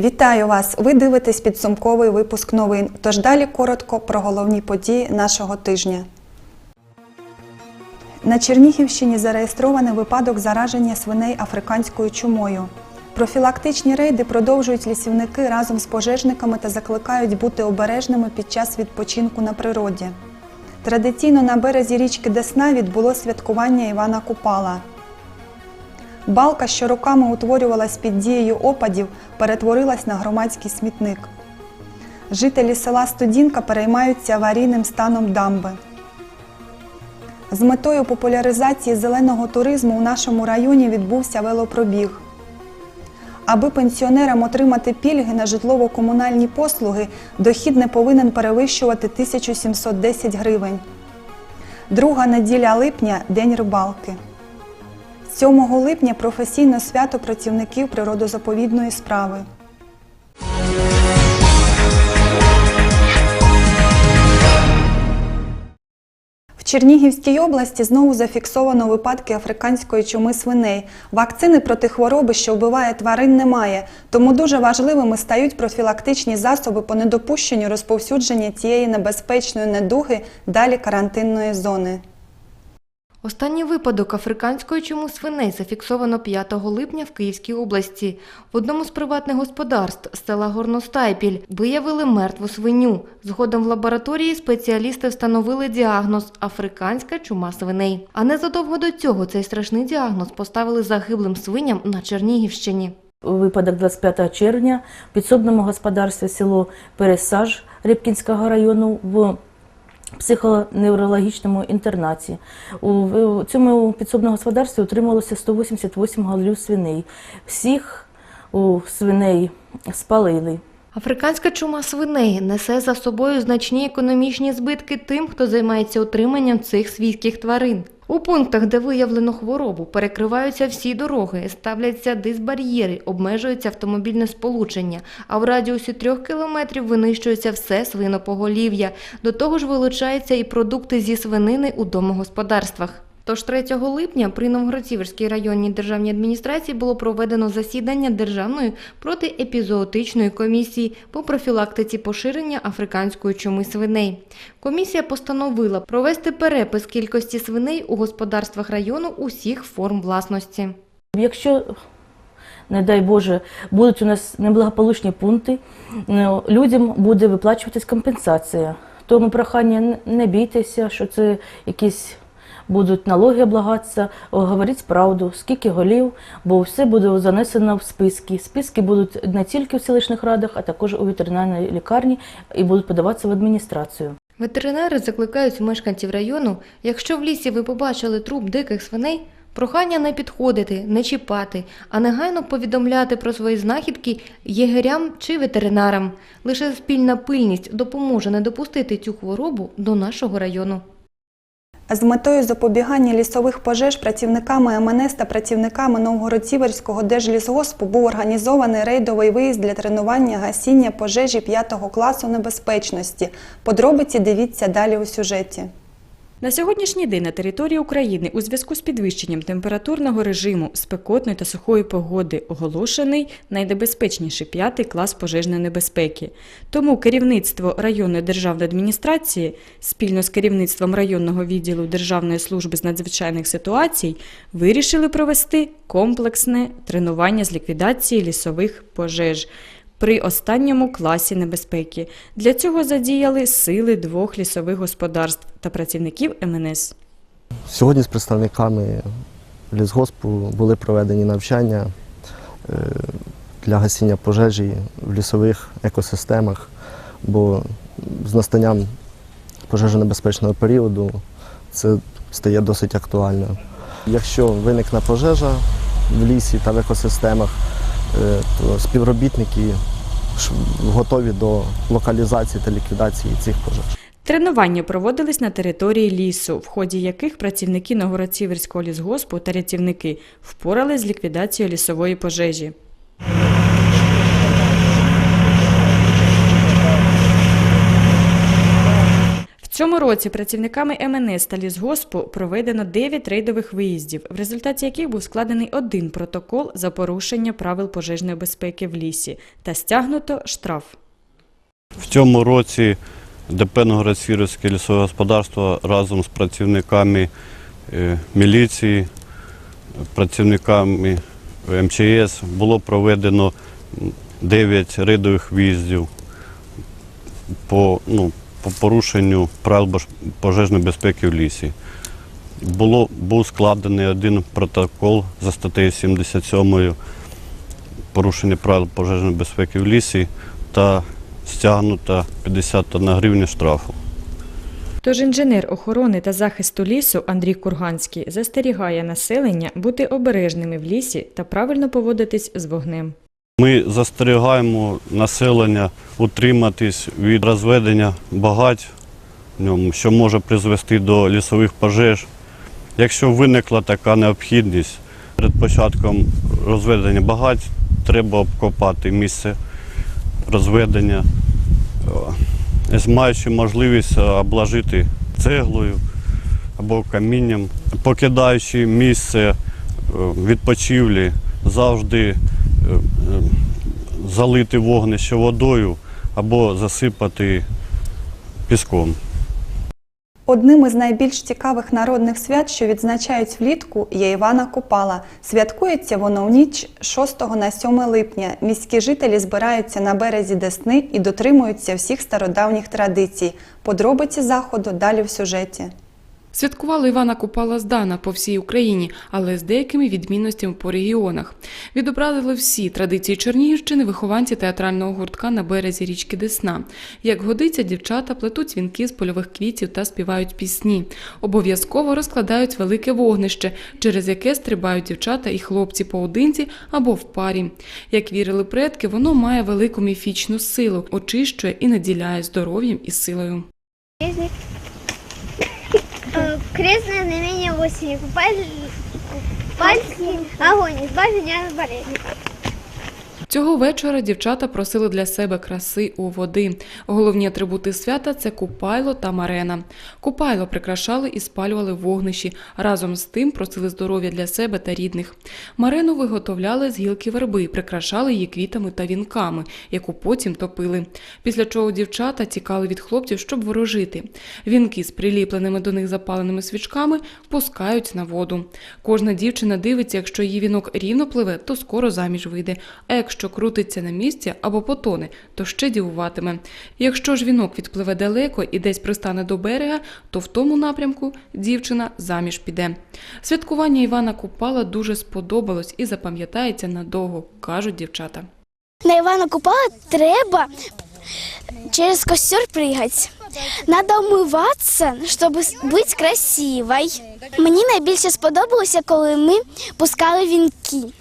Вітаю вас! Ви дивитесь підсумковий випуск новин. Тож далі коротко про головні події нашого тижня. На Чернігівщині зареєстрований випадок зараження свиней африканською чумою. Профілактичні рейди продовжують лісівники разом з пожежниками та закликають бути обережними під час відпочинку на природі. Традиційно на березі річки Десна відбуло святкування Івана Купала. Балка, що роками утворювалась під дією опадів, перетворилась на громадський смітник. Жителі села Студінка переймаються аварійним станом дамби. З метою популяризації зеленого туризму у нашому районі відбувся велопробіг. Аби пенсіонерам отримати пільги на житлово-комунальні послуги, дохід не повинен перевищувати 1710 гривень. Друга неділя липня День рибалки. 7 липня професійне свято працівників природозаповідної справи. В Чернігівській області знову зафіксовано випадки африканської чуми свиней. Вакцини проти хвороби, що вбиває тварин, немає, тому дуже важливими стають профілактичні засоби по недопущенню розповсюдження цієї небезпечної недуги далі карантинної зони. Останній випадок африканської чуму свиней зафіксовано 5 липня в Київській області. В одному з приватних господарств села Горностайпіль виявили мертву свиню. Згодом в лабораторії спеціалісти встановили діагноз африканська чума свиней. А незадовго до цього цей страшний діагноз поставили загиблим свиням на Чернігівщині. Випадок 25 червня в підсобному господарстві село Пересаж Рибкінського району в психоневрологічному інтернаті. У цьому підсобному господарстві утримувалося 188 голів свиней. Всіх у свиней спалили. Африканська чума свиней несе за собою значні економічні збитки тим, хто займається утриманням цих свійських тварин. У пунктах, де виявлено хворобу, перекриваються всі дороги, ставляться дисбар'єри, обмежується автомобільне сполучення, а в радіусі трьох кілометрів винищується все свинопоголів'я. До того ж вилучаються і продукти зі свинини у домогосподарствах. Тож 3 липня при Новгородсіверській районній державній адміністрації було проведено засідання Державної протиепізоотичної комісії по профілактиці поширення африканської чуми свиней. Комісія постановила провести перепис кількості свиней у господарствах району усіх форм власності. Якщо, не дай Боже, будуть у нас неблагополучні пункти, ну, людям буде виплачуватись компенсація. Тому прохання не бійтеся, що це якісь будуть налоги облагатися, говоріть правду, скільки голів, бо все буде занесено в списки. Списки будуть не тільки в селищних радах, а також у ветеринарній лікарні і будуть подаватися в адміністрацію. Ветеринари закликають мешканців району, якщо в лісі ви побачили труп диких свиней, прохання не підходити, не чіпати, а негайно повідомляти про свої знахідки єгерям чи ветеринарам. Лише спільна пильність допоможе не допустити цю хворобу до нашого району. З метою запобігання лісових пожеж працівниками МНС та працівниками Новгород-Сіверського держлісгоспу був організований рейдовий виїзд для тренування гасіння пожежі 5 класу небезпечності. Подробиці дивіться далі у сюжеті. На сьогоднішній день на території України у зв'язку з підвищенням температурного режиму спекотної та сухої погоди оголошений найнебезпечніший п'ятий клас пожежної небезпеки. Тому керівництво районної державної адміністрації спільно з керівництвом районного відділу Державної служби з надзвичайних ситуацій вирішили провести комплексне тренування з ліквідації лісових пожеж при останньому класі небезпеки. Для цього задіяли сили двох лісових господарств та працівників МНС. Сьогодні з представниками лісгоспу були проведені навчання е, для гасіння пожежі в лісових екосистемах, бо з настанням пожежонебезпечного періоду це стає досить актуально. Якщо виникне пожежа в лісі та в екосистемах, то співробітники готові до локалізації та ліквідації цих пожеж. Тренування проводились на території лісу, в ході яких працівники Новгород-Сіверського лісгоспу та рятівники впорали з ліквідацією лісової пожежі. Цьому році працівниками МНС та лісгоспу проведено 9 рейдових виїздів, в результаті яких був складений один протокол за порушення правил пожежної безпеки в лісі та стягнуто штраф. В цьому році ДП Новгород-Сіровське лісове господарство разом з працівниками е, міліції, працівниками МЧС було проведено 9 рейдових виїздів по, ну, по порушенню правил пожежної безпеки в лісі. Було, був складений один протокол за статтею 77 порушення правил пожежної безпеки в лісі та стягнута 51 гривня штрафу. Тож інженер охорони та захисту лісу Андрій Курганський застерігає населення бути обережними в лісі та правильно поводитись з вогнем. Ми застерігаємо населення утриматись від розведення багать ньому, що може призвести до лісових пожеж. Якщо виникла така необхідність, перед початком розведення багать треба обкопати місце розведення, е, маючи можливість е, обложити цеглою або камінням, покидаючи місце е, відпочивлі, завжди залити вогнище водою або засипати піском. Одним із найбільш цікавих народних свят, що відзначають влітку, є Івана Купала. Святкується воно в ніч 6 на 7 липня. Міські жителі збираються на березі Десни і дотримуються всіх стародавніх традицій. Подробиці заходу далі в сюжеті. Святкували Івана Купала здана по всій Україні, але з деякими відмінностями по регіонах. Відобразили всі традиції Чернігівщини вихованці театрального гуртка на березі річки Десна. Як годиться, дівчата плетуть вінки з польових квітів та співають пісні. Обов'язково розкладають велике вогнище, через яке стрибають дівчата і хлопці поодинці або в парі. Як вірили предки, воно має велику міфічну силу, очищує і наділяє здоров'ям і силою. Крестное знамение осени. Пальцы, огонь, избавь меня от болезни. Цього вечора дівчата просили для себе краси у води. Головні атрибути свята це купайло та марена. Купайло прикрашали і спалювали вогнищі. Разом з тим просили здоров'я для себе та рідних. Марену виготовляли з гілки верби, прикрашали її квітами та вінками, яку потім топили. Після чого дівчата тікали від хлопців, щоб ворожити. Вінки з приліпленими до них запаленими свічками пускають на воду. Кожна дівчина дивиться, якщо її вінок рівно пливе, то скоро заміж вийде. А якщо крутиться на місці або потоне, то ще дивуватиме. Якщо ж вінок відпливе далеко і десь пристане до берега, то в тому напрямку дівчина заміж піде. Святкування Івана Купала дуже сподобалось і запам'ятається надовго, кажуть дівчата. На Ивана Купала треба через костер прыгать. Надо умиватися, щоб бути красивой. Мені найбільше сподобалося, коли ми пускали вінки.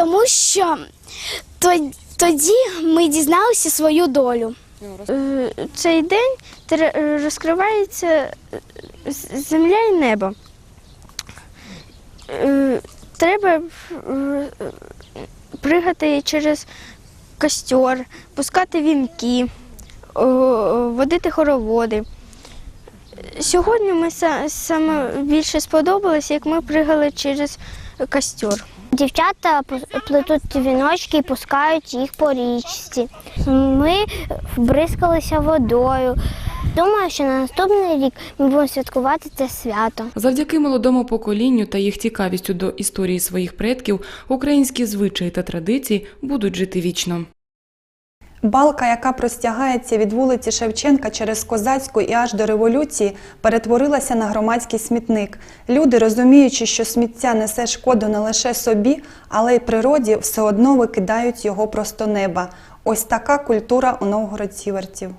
Тому що тоді ми дізналися свою долю. Е, цей день розкривається е, земля і небо. Е, Треба пригати через костер, пускати вінки, водити хороводи. Сьогодні ми са- саме більше сподобалось, як ми пригали через костер. Дівчата плетуть віночки і пускають їх по річці. Ми вбризкалися водою. Думаю, що на наступний рік ми будемо святкувати це свято. Завдяки молодому поколінню та їх цікавістю до історії своїх предків, українські звичаї та традиції будуть жити вічно. Балка, яка простягається від вулиці Шевченка через Козацьку і аж до революції, перетворилася на громадський смітник. Люди, розуміючи, що сміття несе шкоду не лише собі, але й природі, все одно викидають його просто неба. Ось така культура у Новгород-Сіверців.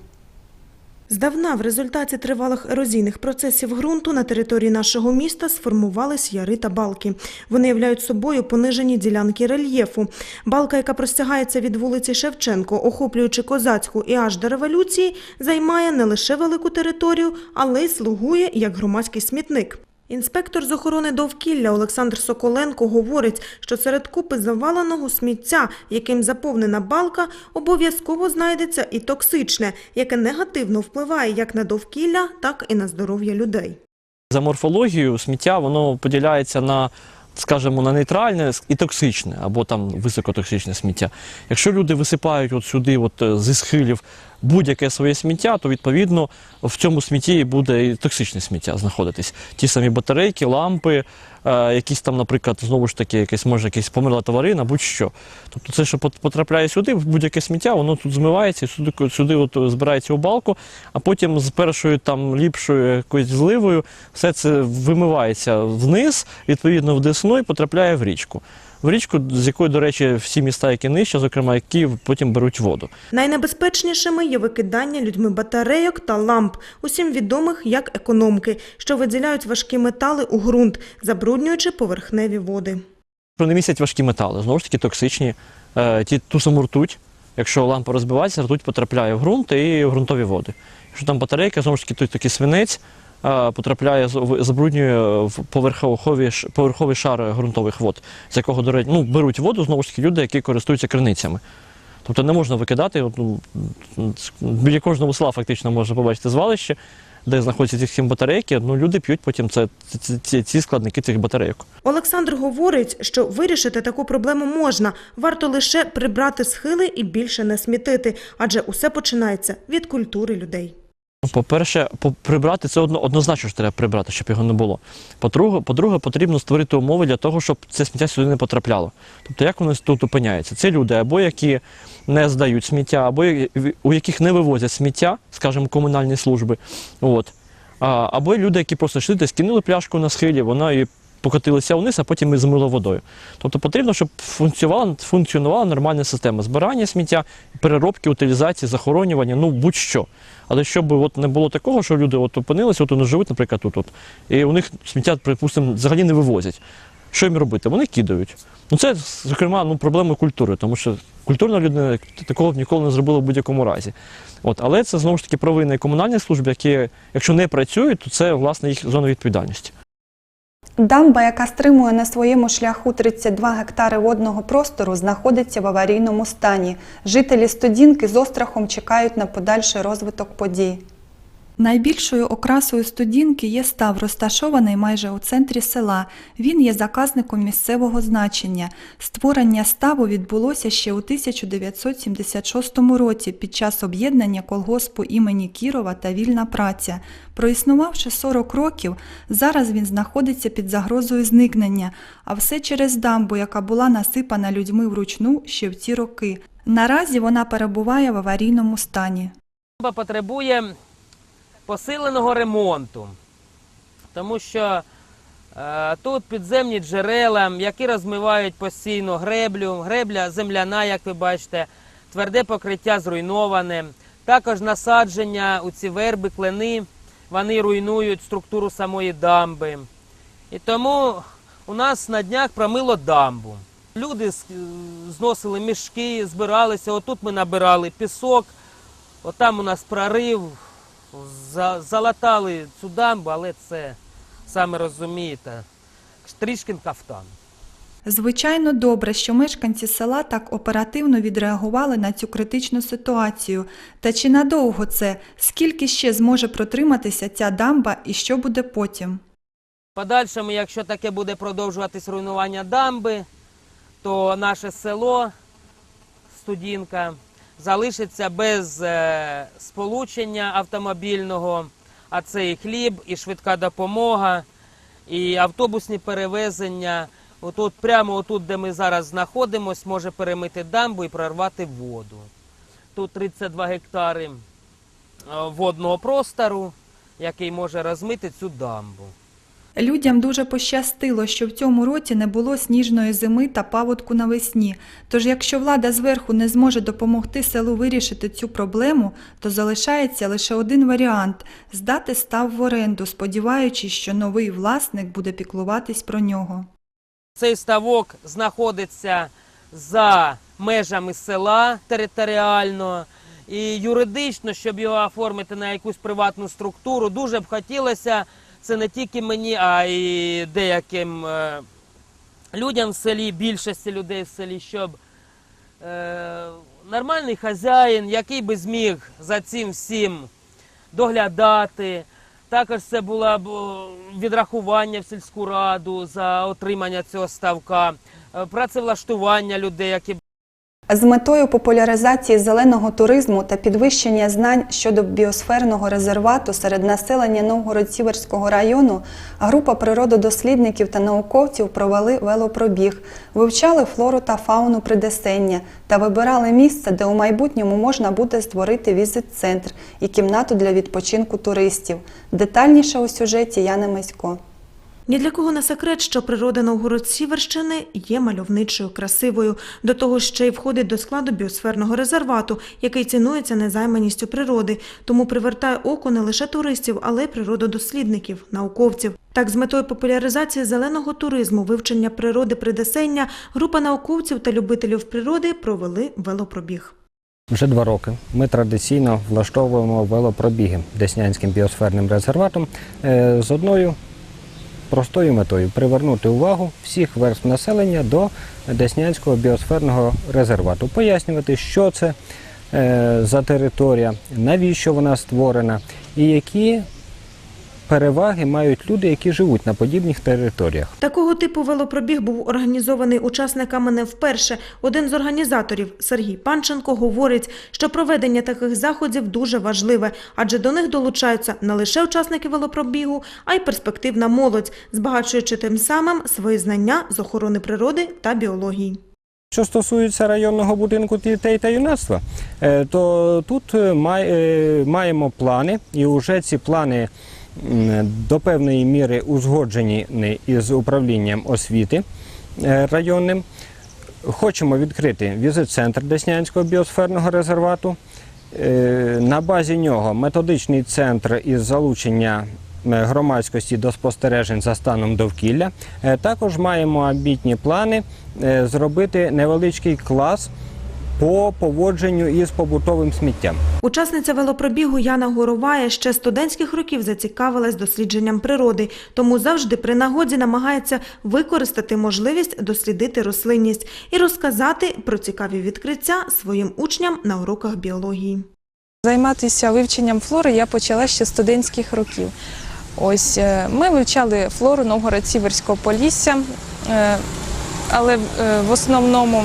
Здавна в результаті тривалих ерозійних процесів ґрунту на території нашого міста сформувались яри та балки. Вони являють собою понижені ділянки рельєфу. Балка, яка простягається від вулиці Шевченко, охоплюючи козацьку і аж до революції, займає не лише велику територію, але й слугує як громадський смітник. Інспектор з охорони довкілля Олександр Соколенко говорить, що серед купи заваленого сміття, яким заповнена балка, обов'язково знайдеться і токсичне, яке негативно впливає як на довкілля, так і на здоров'я людей. За морфологією сміття воно поділяється на, скажімо, на нейтральне і токсичне, або там високотоксичне сміття. Якщо люди висипають от сюди, от е, зі схилів, будь-яке своє сміття, то відповідно в цьому смітті буде і токсичне сміття знаходитись. Ті самі батарейки, лампи, е, якісь там, наприклад, знову ж таки, якесь може якась померла тварина, будь-що. Тобто це, що потрапляє сюди, в будь-яке сміття, воно тут змивається, сюди, сюди от збирається у балку, а потім з першою там ліпшою якоюсь зливою все це вимивається вниз, відповідно в Десну і потрапляє в річку. В річку, з якої, до речі, всі міста, які нижче, зокрема, як Київ, потім беруть воду. Найнебезпечнішими є викидання людьми батарейок та ламп, усім відомих як економки, що виділяють важкі метали у ґрунт, забруднюючи поверхневі води. Що не містять важкі метали, знову ж таки токсичні. Е, ті, ту саму ртуть, якщо лампа розбивається, ртуть потрапляє в ґрунт і в ґрунтові води. Якщо там батарейка, знову ж таки, той такий свинець потрапляє, з- в- забруднює в поверховий, ш- поверховий шар ґрунтових вод, з якого, до речі, ну, беруть воду, знову ж таки, люди, які користуються криницями. Тобто не можна викидати, ну, біля кожного села фактично можна побачити звалище, де знаходяться ці всі батарейки, ну, люди п'ють потім це, ці, ці складники цих батарейок. Олександр говорить, що вирішити таку проблему можна, варто лише прибрати схили і більше не смітити, адже усе починається від культури людей. По-перше, по- прибрати це одно, однозначно що треба прибрати, щоб його не було. По-друге, по-друге, потрібно створити умови для того, щоб це сміття сюди не потрапляло. Тобто, як воно тут опиняється? Це люди, або які не здають сміття, або у яких не вивозять сміття, скажімо, комунальні служби. От. Або люди, які просто йшли десь кинули пляшку на схилі, вона і покотилася вниз, а потім і змило водою. Тобто потрібно, щоб функціонувала, функціонувала нормальна система збирання сміття, переробки, утилізації, захоронювання, ну будь-що. Але щоб от не було такого, що люди от опинилися, от вони живуть, наприклад, тут, от, і у них сміття, припустимо, взагалі не вивозять. Що їм робити? Вони кидають. Ну це, зокрема, ну, проблема культури, тому що культурна людина такого б ніколи не зробила в будь-якому разі. От, але це знову ж таки провини комунальних служб, які, якщо не працюють, то це власне їх зона відповідальності. Дамба, яка стримує на своєму шляху 32 гектари водного простору, знаходиться в аварійному стані. Жителі Студінки з острахом чекають на подальший розвиток подій. Найбільшою окрасою студінки є став, розташований майже у центрі села. Він є заказником місцевого значення. Створення ставу відбулося ще у 1976 році під час об'єднання колгоспу імені Кірова та Вільна праця. Проіснувавши 40 років, зараз він знаходиться під загрозою зникнення, а все через дамбу, яка була насипана людьми вручну ще в ті роки. Наразі вона перебуває в аварійному стані. Потребує посиленого ремонту, тому що е, тут підземні джерела, які розмивають постійно греблю, гребля земляна, як ви бачите, тверде покриття зруйноване. Також насадження у ці верби, клени, вони руйнують структуру самої дамби. І тому у нас на днях промило дамбу. Люди зносили мішки, збиралися. Отут ми набирали пісок, отам у нас прорив, залатали цю дамбу, але це, саме розумієте, трішкин кафтан. Звичайно, добре, що мешканці села так оперативно відреагували на цю критичну ситуацію. Та чи надовго це? Скільки ще зможе протриматися ця дамба і що буде потім? Подальшому, якщо таке буде продовжуватись руйнування дамби, то наше село Студінка залишиться без е, сполучення автомобільного, а це і хліб, і швидка допомога, і автобусні перевезення. Отут, прямо отут, де ми зараз знаходимося, може перемити дамбу і прорвати воду. Тут 32 гектари е, водного простору, який може розмити цю дамбу. Людям дуже пощастило, що в цьому році не було сніжної зими та паводку навесні. Тож, якщо влада зверху не зможе допомогти селу вирішити цю проблему, то залишається лише один варіант здати став в оренду, сподіваючись, що новий власник буде піклуватись про нього. Цей ставок знаходиться за межами села територіально. І юридично, щоб його оформити на якусь приватну структуру, дуже б хотілося, це не тільки мені, а й деяким е, людям в селі, більшості людей в селі, щоб е, нормальний хазяїн, який би зміг за цим всім доглядати. Також це було б відрахування в сільську раду за отримання цього ставка, е, працевлаштування людей, які З метою популяризації зеленого туризму та підвищення знань щодо біосферного резервату серед населення Новгород-Сіверського району група природодослідників та науковців провели велопробіг, вивчали флору та фауну Придесення та вибирали місце, де у майбутньому можна буде створити візит-центр і кімнату для відпочинку туристів. Детальніше у сюжеті Яни Мисько. Ні для кого не секрет, що природа Новгород-Сіверщини є мальовничою, красивою. До того ще й входить до складу біосферного резервату, який цінується незайманістю природи, тому привертає око не лише туристів, але й природодослідників, науковців. Так, з метою популяризації зеленого туризму, вивчення природи Придесення, група науковців та любителів природи провели велопробіг. Вже два роки ми традиційно влаштовуємо велопробіги Деснянським біосферним резерватом е, з одною простою метою привернути увагу всіх верств населення до Деснянського біосферного резервату, пояснювати, що це е, за територія, навіщо вона створена і які переваги мають люди, які живуть на подібних територіях. Такого типу велопробіг був організований учасниками не вперше. Один з організаторів Сергій Панченко говорить, що проведення таких заходів дуже важливе, адже до них долучаються не лише учасники велопробігу, а й перспективна молодь, збагачуючи тим самим свої знання з охорони природи та біології. Що стосується районного будинку дітей та юнацтва, е, то тут е, е, маємо плани, і вже ці плани до певної міри узгоджені із управлінням освіти е, районним. Хочемо відкрити візит-центр Деснянського біосферного резервату. Е, На базі нього методичний центр із залучення громадськості до спостережень за станом довкілля. Е, Також маємо амбітні плани зробити невеличкий клас по поводженню із побутовим сміттям. Учасниця велопробігу Яна Горовая ще студентських років зацікавилась дослідженням природи, тому завжди при нагоді намагається використати можливість дослідити рослинність і розказати про цікаві відкриття своїм учням на уроках біології. Займатися вивченням флори я почала ще студентських років. Ось е, ми вивчали флору Новгород-Сіверського полісся, е, але е, в основному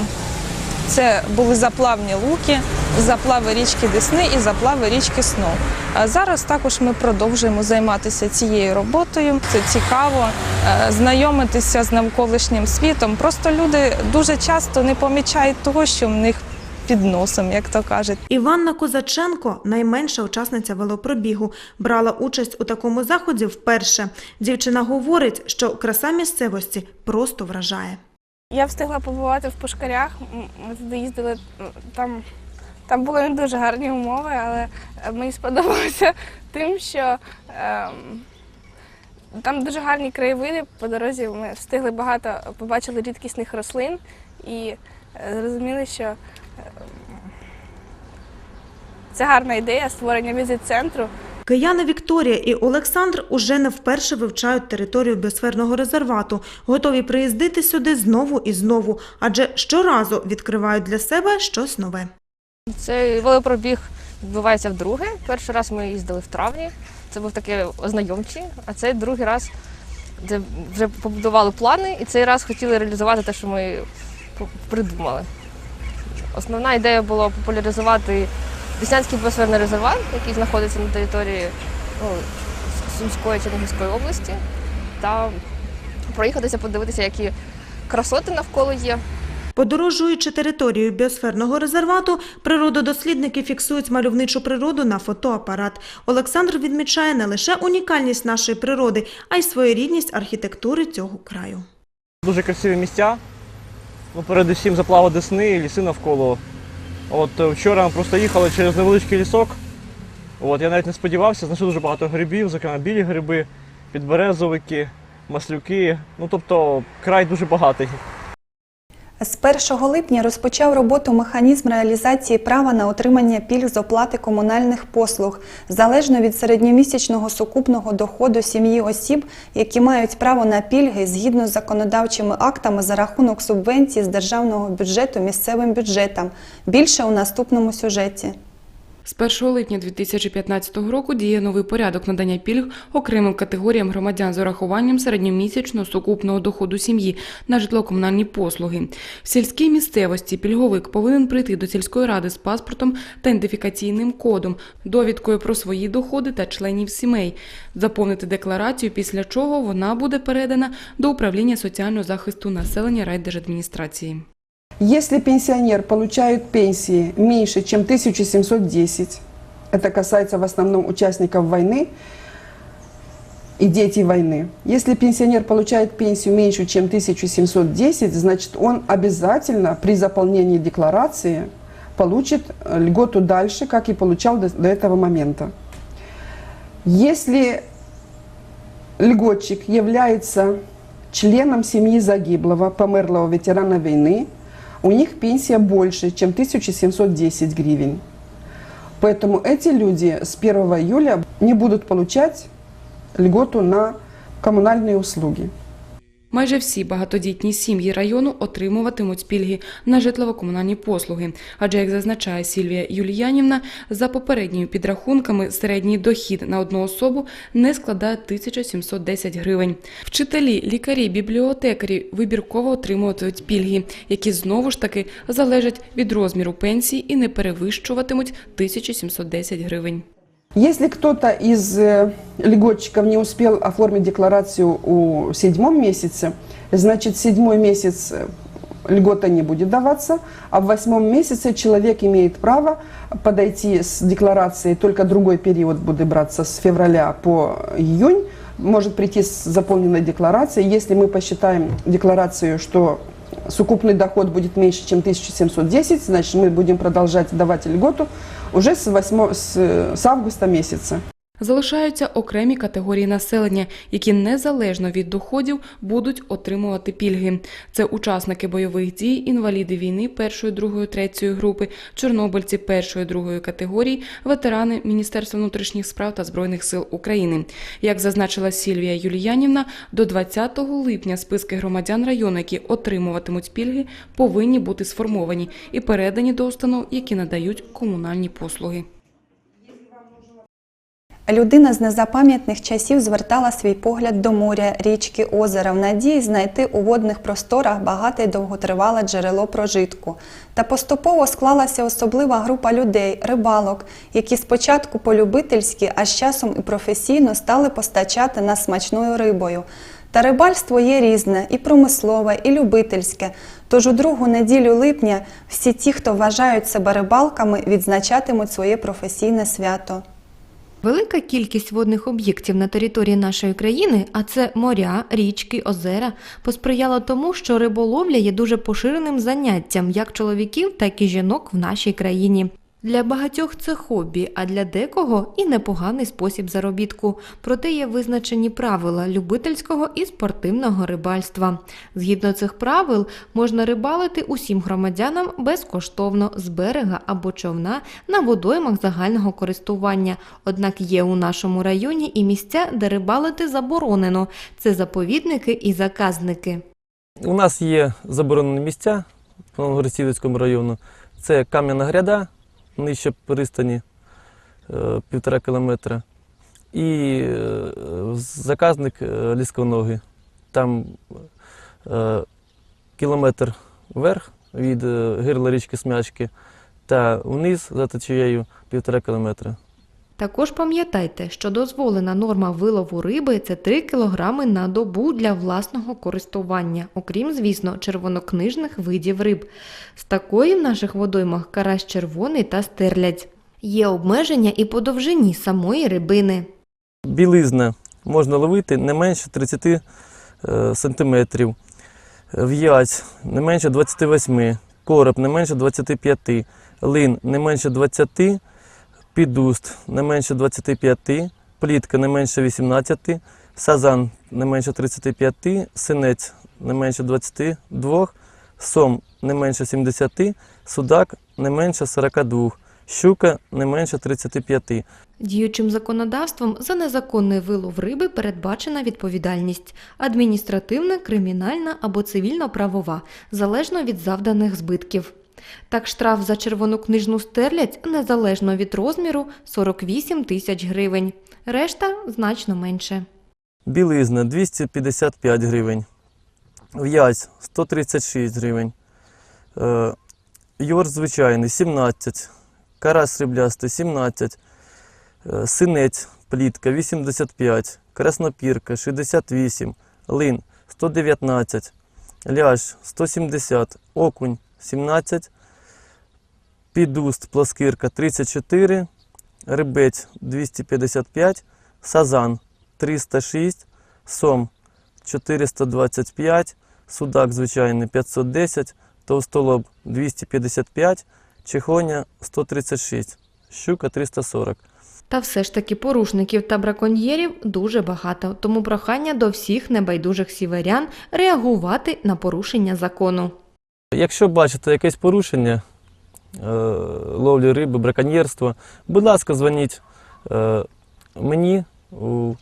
це були заплавні луки, заплави річки Десни і заплави річки Сно. А зараз також ми продовжуємо займатися цією роботою. Це цікаво е, знайомитися з навколишнім світом. Просто люди дуже часто не помічають того, що в них під носом, як то кажуть. Іванна Козаченко, найменша учасниця велопробігу, брала участь у такому заході вперше. Дівчина говорить, що краса місцевості просто вражає. Я встигла побувати в Пушкарях. Туди їздили там. Там були не дуже гарні умови, але е, мені сподобалося тим, що ем, там дуже гарні краєвиди. По дорозі ми встигли багато побачили рідкісних рослин і е, зрозуміли, що ем, це гарна ідея створення візит-центру. Кияни Вікторія і Олександр уже не вперше вивчають територію біосферного резервату, готові приїздити сюди знову і знову, адже щоразу відкривають для себе щось нове. Цей велопробіг відбувається вдруге. Перший раз ми їздили в травні. Це був такий ознайомчий, а цей другий раз, де вже побудували плани, і цей раз хотіли реалізувати те, що ми придумали. Основна ідея була популяризувати Деснянський біосферний резерват, який знаходиться на території ну, Сумської Чернігівської області, та проїхатися, подивитися, які красоти навколо є. Подорожуючи територією біосферного резервату, природодослідники фіксують мальовничу природу на фотоапарат. Олександр відмічає не лише унікальність нашої природи, а й своєрідність архітектури цього краю. Дуже красиві місця. Ну, передусім заплава Десни, ліси навколо. От е, вчора просто їхали через невеличкий лісок. От, я навіть не сподівався, знайшли дуже багато грибів, зокрема білі гриби, підберезовики, маслюки. Ну тобто край дуже багатий. З 1 липня розпочав роботу механізм реалізації права на отримання пільг з оплати комунальних послуг залежно від середньомісячного сукупного доходу сім'ї осіб, які мають право на пільги згідно з законодавчими актами за рахунок субвенції з державного бюджету місцевим бюджетам. Більше у наступному сюжеті. З 1 липня 2015 року діє новий порядок надання пільг окремим категоріям громадян з урахуванням середньомісячного сукупного доходу сім'ї на житлово-комунальні послуги. В сільській місцевості пільговик повинен прийти до сільської ради з паспортом та ідентифікаційним кодом, довідкою про свої доходи та членів сімей, заповнити декларацію, після чого вона буде передана до управління соціального захисту населення райдержадміністрації. Если пенсионер получает пенсии меньше, чем 1710, это касается в основном участников войны и детей войны. Если пенсионер получает пенсию меньше, чем 1710, значит он обязательно при заполнении декларации получит льготу дальше, как и получал до этого момента. Если льготчик является членом семьи загиблого, померлого ветерана войны, у них пенсия больше, чем 1710 гривен. Поэтому эти люди с 1 июля не будут получать льготу на коммунальные услуги. Майже всі багатодітні сім'ї району отримуватимуть пільги на житлово-комунальні послуги. Адже, як зазначає Сільвія Юліянівна, за попередніми підрахунками середній дохід на одну особу не складає 1710 гривень. Вчителі, лікарі, бібліотекарі вибірково отримуватимуть пільги, які знову ж таки залежать від розміру пенсії і не перевищуватимуть 1710 гривень. Если кто-то из э, льготчиков не успел оформить декларацию у седьмом месяце, значит седьмой месяц э, льгота не будет даваться, а в восьмом месяце человек имеет право подойти с декларацией, только другой период будет браться с февраля по июнь, может прийти с заполненной декларацией. Если мы посчитаем декларацию, что сукупный доход будет меньше, чем 1710, значит мы будем продолжать давать льготу уже с, 8, с, с августа месяца. Залишаються окремі категорії населення, які незалежно від доходів будуть отримувати пільги. Це учасники бойових дій, інваліди війни першої, другої, третьої групи, чорнобильці першої, другої категорії, ветерани Міністерства внутрішніх справ та збройних сил України. Як зазначила Сільвія Юліянівна, до 20 липня списки громадян району, які отримуватимуть пільги, повинні бути сформовані і передані до установ, які надають комунальні послуги. Людина з незапам'ятних часів звертала свій погляд до моря, річки, озера в надії знайти у водних просторах багате й довготривале джерело прожитку. Та поступово склалася особлива група людей, рибалок, які спочатку полюбительськи, а з часом і професійно стали постачати нас смачною рибою. Та рибальство є різне, і промислове, і любительське. Тож у другу неділю липня всі ті, хто вважають себе рибалками, відзначатимуть своє професійне свято. Велика кількість водних об'єктів на території нашої країни, а це моря, річки, озера, посприяла тому, що риболовля є дуже поширеним заняттям як чоловіків, так і жінок в нашій країні. Для багатьох це хобі, а для декого і непоганий спосіб заробітку. Проте є визначені правила любительського і спортивного рибальства. Згідно цих правил, можна рибалити усім громадянам безкоштовно з берега або човна на водоймах загального користування. Однак є у нашому районі і місця, де рибалити заборонено. Це заповідники і заказники. У нас є заборонені місця в Новоград-Сіверському району. Це Кам'яна гряда, нижче пристані е, півтора кілометра. І е, заказник е, лісконоги. Там кілометр вверх від гирла річки Смячки та вниз за течією півтора кілометра. Також пам'ятайте, що дозволена норма вилову риби це 3 кг на добу для власного користування, окрім, звісно, червонокнижних видів риб. З такої в наших водоймах карась червоний та стерлядь. Є обмеження і по довжині самої рибини. Білизна можна ловити не менше 30 е, сантиметрів. В'язь не менше 28, короб не менше 25, лин не менше 20, підуст не менше 25, плітка не менше 18, сазан не менше 35, синець не менше 22, сом не менше 70, судак не менше 42, щука не менше 35. Діючим законодавством за незаконний вилов риби передбачена відповідальність адміністративна, кримінальна або цивільно-правова, залежно від завданих збитків. Так, штраф за червонокнижну стерлядь незалежно від розміру 48 тисяч гривень. Решта значно менше. Білизна 255 гривень, в'язь 136 гривень, е, йор звичайний 17, карась сріблястий 17, е, синець плітка 85, краснопірка 68, лин 119, ляж 170, окунь 17, підуст плоскирка 34, рибець 255, сазан 306, сом 425, судак звичайний 510, товстолоб 255, чехоня 136, щука 340. Та все ж таки порушників та браконьєрів дуже багато, тому прохання до всіх небайдужих сіверян реагувати на порушення закону. Якщо бачите якесь порушення е, ловлі риби, браконьєрства, будь ласка, дзвоніть е, мені у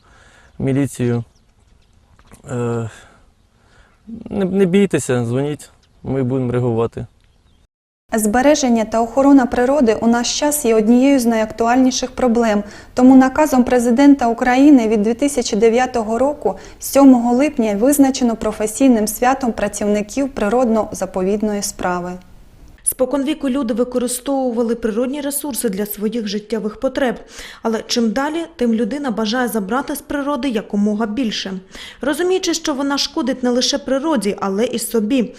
міліцію. Е, не, не бійтеся, дзвоніть, ми будемо реагувати. Збереження та охорона природи у наш час є однією з найактуальніших проблем. Тому наказом президента України від 2009 року, 7 липня, визначено професійним святом працівників природно-заповідної справи. Споконвіку люди використовували природні ресурси для своїх життєвих потреб, але чим далі, тим людина бажає забрати з природи якомога більше, розуміючи, що вона шкодить не лише природі, але і собі.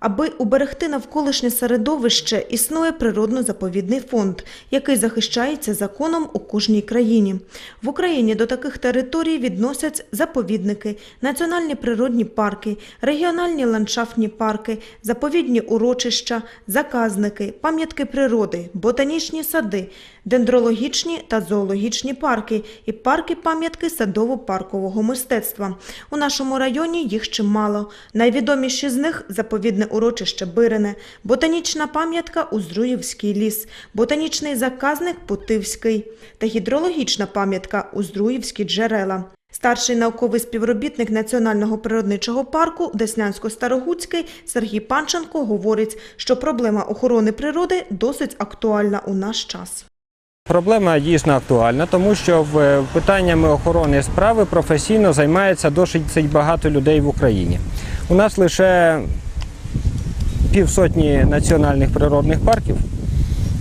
Аби уберегти навколишнє середовище, існує природно-заповідний фонд, який захищається законом у кожній країні. В Україні до таких територій відносять заповідники, національні природні парки, регіональні ландшафтні парки, заповідні урочища, заказники, пам'ятки природи, ботанічні сади, дендрологічні та зоологічні парки і парки-пам'ятки садово-паркового мистецтва. У нашому районі їх чимало. Найвідоміші з них заповідне урочище Бирине, ботанічна пам'ятка Узруївський ліс, ботанічний заказник Путивський та гідрологічна пам'ятка Узруївські джерела. Старший науковий співробітник Національного природничого парку Деснянсько-Старогуцький Сергій Панченко говорить, що проблема охорони природи досить актуальна у наш час. Проблема дійсно актуальна, тому що питаннями охорони справи професійно займається досить багато людей в Україні. У нас лише півсотні національних природних парків,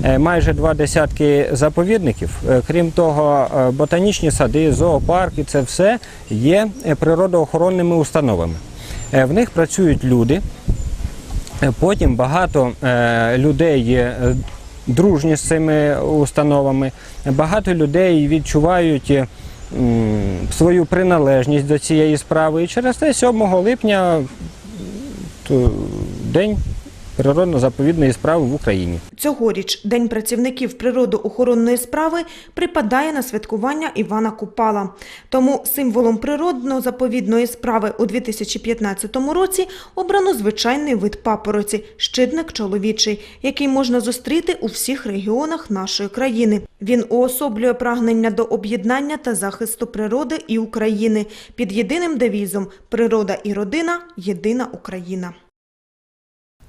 е, майже два десятки заповідників. Е, Крім того, е, ботанічні сади, зоопарки це все є е, природоохоронними установами. Е, В них працюють люди. Е, Потім багато е, людей е, дружні з цими установами. Багато людей відчувають е, свою приналежність до цієї справи. І через те 7 липня день природно-заповідної справи в Україні. Цьогоріч День працівників природоохоронної справи припадає на святкування Івана Купала. Тому символом природно-заповідної справи у 2015 році обрано звичайний вид папороті – щитник чоловічий, який можна зустріти у всіх регіонах нашої країни. Він уособлює прагнення до об'єднання та захисту природи і України під єдиним девізом «Природа і родина – єдина Україна».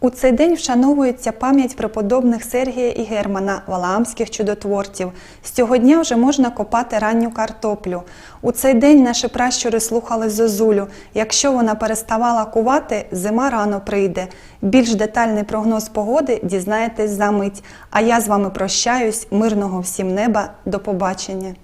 У цей день вшановується пам'ять преподобних Сергія і Германа, валаамських чудотворців. З цього дня вже можна копати ранню картоплю. У цей день наші пращури слухали зозулю. Якщо вона переставала кувати, зима рано прийде. Більш детальний прогноз погоди дізнаєтесь за мить. А я з вами прощаюсь. Мирного всім неба. До побачення.